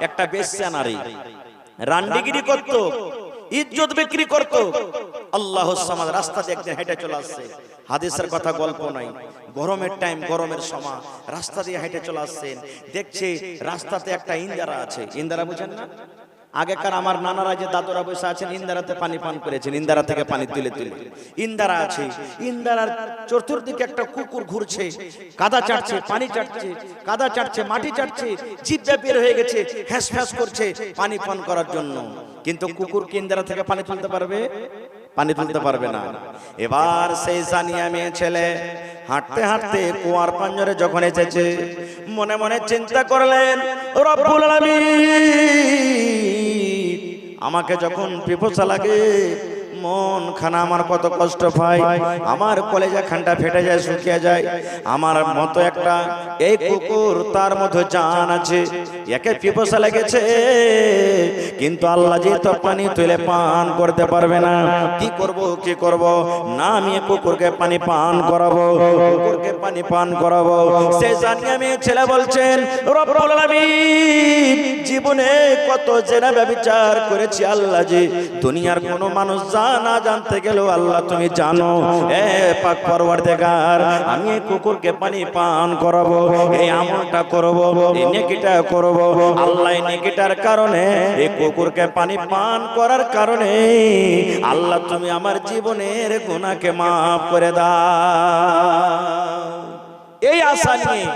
একটা বেশ্যা নারী রান্ডিগিরি করত ইজ্জত বিক্রি করত। আল্লাহ সমাজ রাস্তা দিয়ে একদিন হেঁটে চলে আসছে। হাদিসের কথা গল্প নাই। গরমের টাইম গরমের সময়। রাস্তা দিয়ে হেঁটে চলে আসছেন। দেখছে রাস্তাতে একটা ইন্দারা আছে। ইন্দারা বুঝেন না? আগেকার আমার নানারা যে দাদুরা বসে আছেন, ইন্দারাতে পানি পান করেছেন, ইন্দারা থেকে পানি তুলে তুলে। ইন্দারা আছে, ইন্দারার চতুর্দিকে একটা কুকুর ঘুরছে, কাদা চাটছে, পানি চাটছে, কাদা চাটছে, মাটি চাটছে, জিভে বের হয়ে গেছে, হ্যাস ফ্যাস করছে পানি পান করার জন্য। কিন্তু কুকুর কি ইন্দারা থেকে পানি তুলতে পারবে? পানি তুলতে পারবে না। এবার সেই জানিয়া মেয়ে ছেলে হাঁটতে হাঁটতে কুয়ার পাঞ্জরে যখন এসেছে, মনে মনে চিন্তা করলেন, রব্বুল আলামিন! আমাকে যখন পিপসা লাগে মন খানা আমার কত কষ্ট পায়। আমার কলেজা খানটা ফেটে যায়, শুকিয়ে যায়। আমার মতো একটা এই কুকুর তার মধ্যে জান আছে। একে পিপসা লেগেছে। কিন্তু আল্লাহ যে তো পানি তুলে পান করতে পারবে না। কি করব কি করব? না, আমি কুকুরকে পানি পান করাবো। কুকুরকে পানি পান করাবো। সে জানিয়ে আমি, ছেলে বলছেন, রব্বুল জীবনে কত জেনা ব্যভিচার করেছি আল্লাহ জি দুনিয়ার কোনো মানুষ জানা জানতে গেলেও আল্লাহ তুমি জানো। এ পাক পরওয়ারদেগার আমি এই কুকুরকে পানি পান করাবো, এই আমলটা করব নেকিটা করব। আল্লাহ নেকিটার কারণে এই কুকুরকে পানি পান করার কারণে আল্লাহ তুমি আমার জীবনের গুনাহকে মাফ করে দাও। এই আশা নিয়ে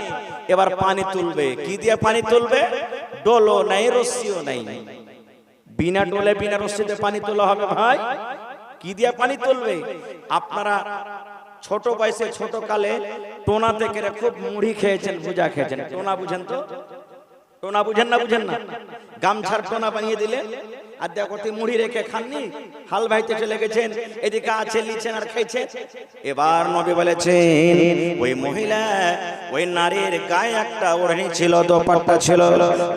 এবার পানি তুলবে। কি দিয়ে পানি তুলবে? ডোলো নাই রস্সিও নাই। বিনা ডোলে বিনা রশ্মিতে পানি তোলা হবে ভাই। কি দিয়ে পানি তুলবে? আপনারা ছোট বয়সে ছোট কালে টোনা থেকে খুব মুড়ি খেয়েছেন ভুজা খেয়েছেন। টোনা বুঝেন তো? টোনা বুঝেন না বুঝেন না? গামছার টোনা বানিয়ে দিলে আর দেখো তুই মুড়ি রেখে খাননি। হাল ভাইতে চলে গেছেন, এদিকে আছে লিছেন আর খাইছেন এবার নবী বলেছেন, ওই মহিলা, ওই নারীর গায়ে একটা ওড়নি ছিল, দোপাট্টা ছিল।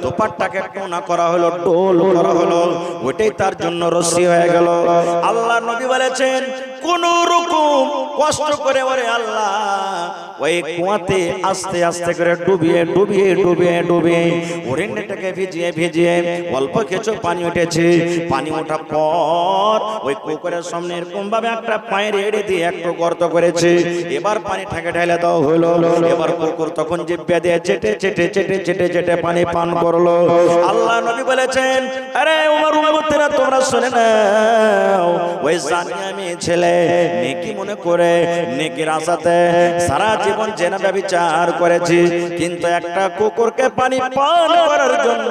দোপাট্টাকে টোনা করা হলো, ডোল করা হলো। ওইটাই তার জন্য রস্সি হয়ে গেল। আল্লাহ নবী বলেছেন, কোন রকম কষ্ট করে ওরে আল্লাহ ওই কুয়াতে আস্তে আস্তে করে ডুবিয়ে ডুবিয়ে ডুবিয়ে ডুবিয়ে ওরেন্ডটাকে ভিজিয়ে ভিজিয়ে অল্প কিছু পানি উঠেছে। পানি ওঠার পর ওই কুকুরের সামনে এরকম ভাবে একটা পায়ের এড়ে দিয়ে একটু গর্ত করেছে। এবার পানি ঠেকে ঢেলে দাও হলো। এবার কুকুর তখন জিব্বা দিয়ে চেটে চেটে চেটে চেটে চেটে পানি পান করল। আল্লাহ নবী বলেছেন, আরে উমর উম্মতেরা, তোমরা শুনে নাও। ওই জানিয়া মেয়ে ছেলে নেকি মনে করে, নেকির আশাতে সারা জীবন জেনা ব্যবচার করেছি, কিন্তু একটা কুকুরকে পানি পান করার জন্য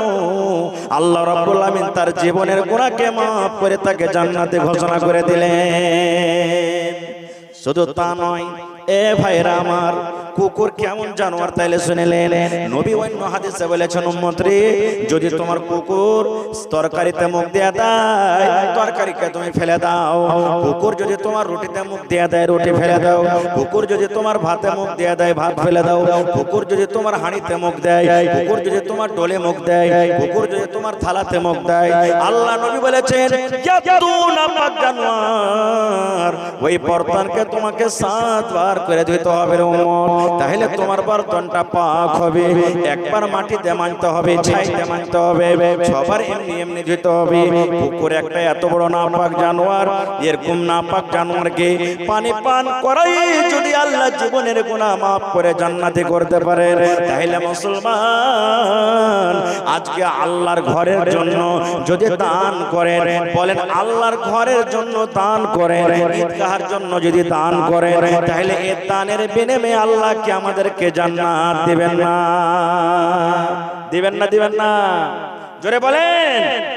আল্লাহ রাব্বুল আমিন তার জীবনের গুনাহকে মাফ করে তাকে জান্নাতে ঘোষণা করে দিলেন। শুধু তা নয়, এ ভাইরা আমার কুকুর কেমন জানোয়ার তাইলে শুনেলেন। নবী অন্য হাদিসে বলেছেন, উম্মতরে, যদি তোমার কুকুর তরকারিতে মুখ দেয়া দেয়, তরকারিকে তুমি ফেলে দাও। কুকুর যদি তোমার রুটিতে মুখ দেয়া দেয়, রুটি ফেলে দাও। কুকুর যদি তোমার ভাতে মুখ দেয়া দেয়, ভাত ফেলে দাও। কুকুর যদি তোমার হাঁড়িতে মুখ দেয়, কুকুর যদি তোমার ডোলে মুখ দেয়, কুকুর যদি তোমার থালাতে মুখ দেয়। আল্লাহ নবী বলেছেন জানোয়ার, ওই বর্তনকে তোমাকে সাতবার করে দিতে হবে তাহলে তোমার বর্তনটা পাক হবে। একবার মাটিতে মানতে হবে ছাইতে মানতে হবে। সবার এমনি এমনি দিতে হবে। কুকুর একটা এত বড় নাপাক জানোয়ার এরকম নাপাক জানোয়ারকে পানি পান করাই যদি আল্লাহ জীবনের গুনাহ মাফ করে জান্নাতে করতে পারে তাহলে মুসলমান আজকে আল্লাহর ঘরের জন্য যদি দান করেন বলেন আল্লাহর ঘরের জন্য দান করেন ঈদগাহের জন্য যদি দান করেন তাহলে এ দানের বিনিময়ে আল্লাহ কি আমাদেরকে জান্নাত দিবেন না। দিবেন না দিবেন না। জোরে বলেন।